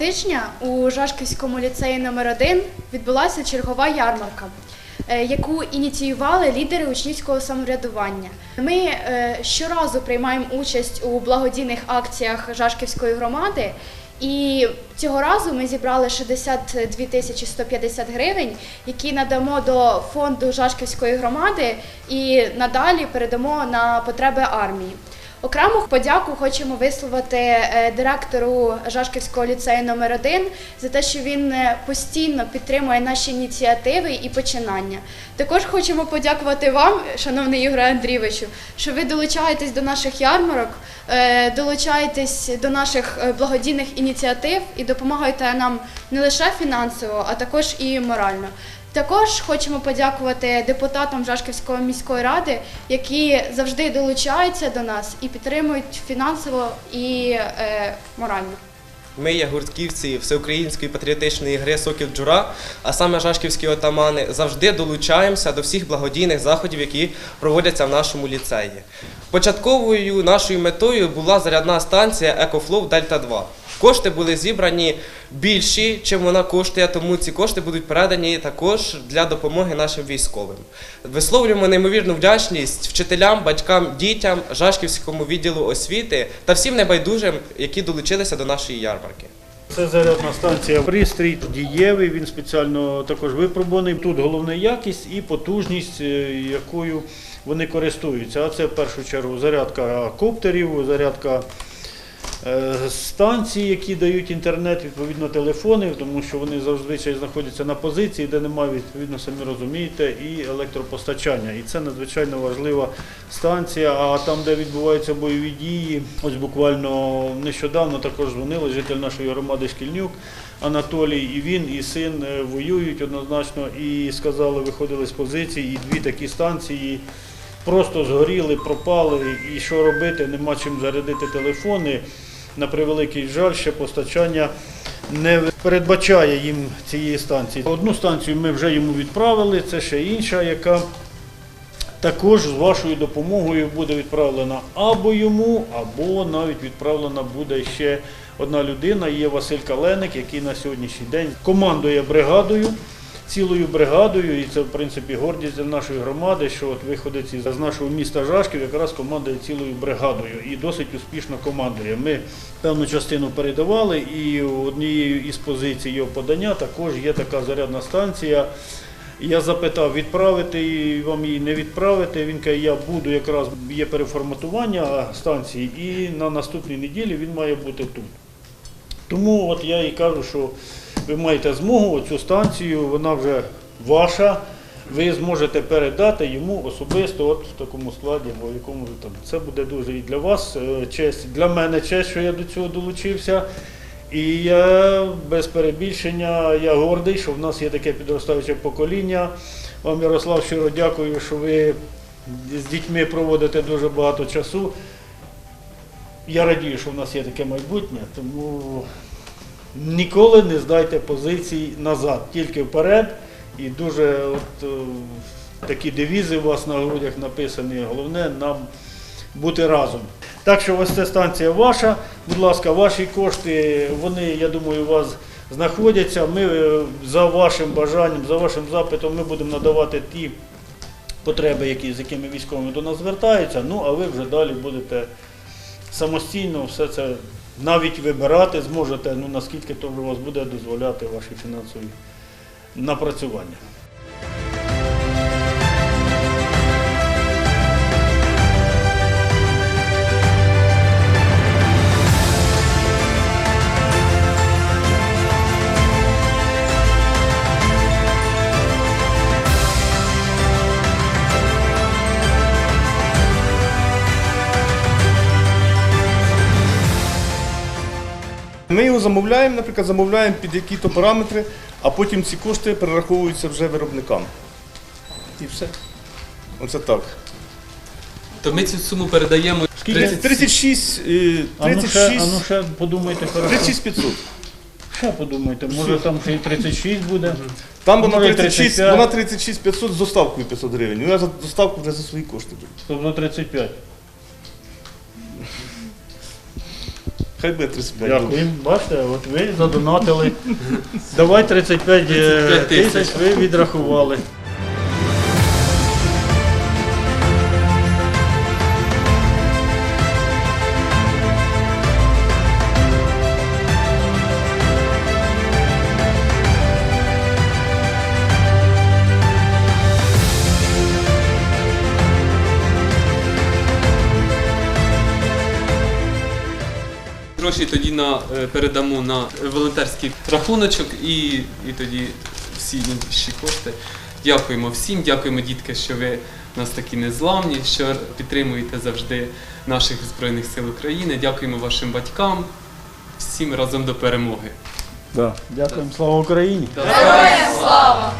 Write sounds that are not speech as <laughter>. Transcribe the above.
тижня у Жашківському ліцеї номер 1 відбулася чергова ярмарка, е, яку ініціювали лідери учнівського самоврядування. Ми е, щоразу приймаємо участь у благодійних акціях Жашківської громади. І цього разу ми зібрали 62 тисячі 150 гривень, які надамо до фонду Жашківської громади і надалі передамо на потреби армії. Окрему подяку хочемо висловити е, директору Жашківського ліцею номер 1 за те, що він е, постійно підтримує наші ініціативи і починання. Також хочемо подякувати вам, шановний Ігоре Андрійовичу, що ви долучаєтесь до наших ярмарок, е, долучаєтесь до наших благодійних ініціатив і допомагаєте нам не лише фінансово, а також і морально. Також хочемо подякувати депутатам Жашківської міської ради, які завжди долучаються до нас і підтримують фінансово і е, морально. Ми є гуртківці всеукраїнської патріотичної гри Сокіл Джура, а саме жашківські отамани, завжди долучаємося до всіх благодійних заходів, які проводяться в нашому ліцеї. Початковою нашою метою була зарядна станція Екофлоу Дельта 2. Кошти були зібрані більші, чим вона коштує, тому ці кошти будуть передані також для допомоги нашим військовим. Висловлюємо неймовірну вдячність вчителям, батькам, дітям, Жашківському відділу освіти та всім небайдужим, які долучилися до нашої ярмарки. Це зарядна станція пристрій дієвий, він спеціально також випробуваний. Тут головна якість і потужність, е, якою вони користуються. А це в першу чергу зарядка коптерів, зарядка е, станцій, які дають інтернет, відповідно телефонів, тому що вони завжди знаходяться на позиції, де немає, відповідно, самі розумієте, і електропостачання. І це надзвичайно важлива станція. А там, де відбуваються бойові дії, ось буквально нещодавно також дзвонили житель нашої громади Шкільнюк. Анатолій і він, і син е, воюють однозначно, і сказали, виходили з позиції, і дві такі станції просто згоріли, пропали, і що робити, нема чим зарядити телефони. На превеликий жаль, ще постачання не передбачає їм цієї станції. Одну станцію ми вже йому відправили, це ще інша, яка також з вашою допомогою буде відправлена або йому, або навіть відправлена буде ще одна людина. Є Василь Каленик, який на сьогоднішній день командує бригадою, цілою бригадою, і це в принципі гордість для нашої громади, що от виходить з нашого міста Жашків, якраз командує цілою бригадою і досить успішно командує. Ми певну частину передавали, і однією із позицій його подання також є така зарядна станція. Я запитав, відправити її, вам її не відправити. Він каже, я буду якраз є переформатування станції, і на наступній неділі він має бути тут. Тому от я і кажу, що ви маєте змогу цю станцію, вона вже ваша. Ви зможете передати йому особисто от в такому складі, або в якому ви там. Це буде дуже і для вас е, честь, для мене честь, що я до цього долучився. І я без перебільшення, я гордий, що в нас є таке підростаюче покоління. Вам, Ярослав, щиро дякую, що ви з дітьми проводите дуже багато часу. Я радію, що в нас є таке майбутнє, тому ніколи не здайте позицій назад, тільки вперед. І дуже от, е, такі девізи у вас на грудях написані. Головне нам бути разом. Так що ось ця станція ваша. Будь ласка, ваші кошти, вони, я думаю, у вас знаходяться. Ми е, за вашим бажанням, за вашим запитом, ми будемо надавати ті потреби, які, з якими військовими до нас звертаються. Ну, а ви вже далі будете самостійно все це навіть вибирати зможете, ну наскільки то у вас буде дозволяти ваші фінансові напрацювання. Замовляємо, наприклад, замовляємо під які-то параметри, а потім ці кошти перераховуються вже виробникам. І все. Оце так. То ми цю суму передаємо Скільки? 36, е, А ну ще, 36, а ну ще подумайте, хорошо. 36 500. Ще подумайте, може там ще й 36 буде. Там вона Може, 36, 35. вона 36 500 з доставкою 500 гривень. Ну, Я за доставку вже за свої кошти беру. Тобто 35. Хай буде 35 Дякую. Бачите, от ви задонатили. <laughs> Давай 35 е, 35 тисяч. тисяч ви відрахували. Гроші тоді на, е, передамо на волонтерський рахуночок і, і тоді всі інші кошти. Дякуємо всім, дякуємо, дітки, що ви у нас такі незламні, що підтримуєте завжди наших Збройних сил України. Дякуємо вашим батькам. Всім разом до перемоги. Дякуємо, слава Україні! Героям слава!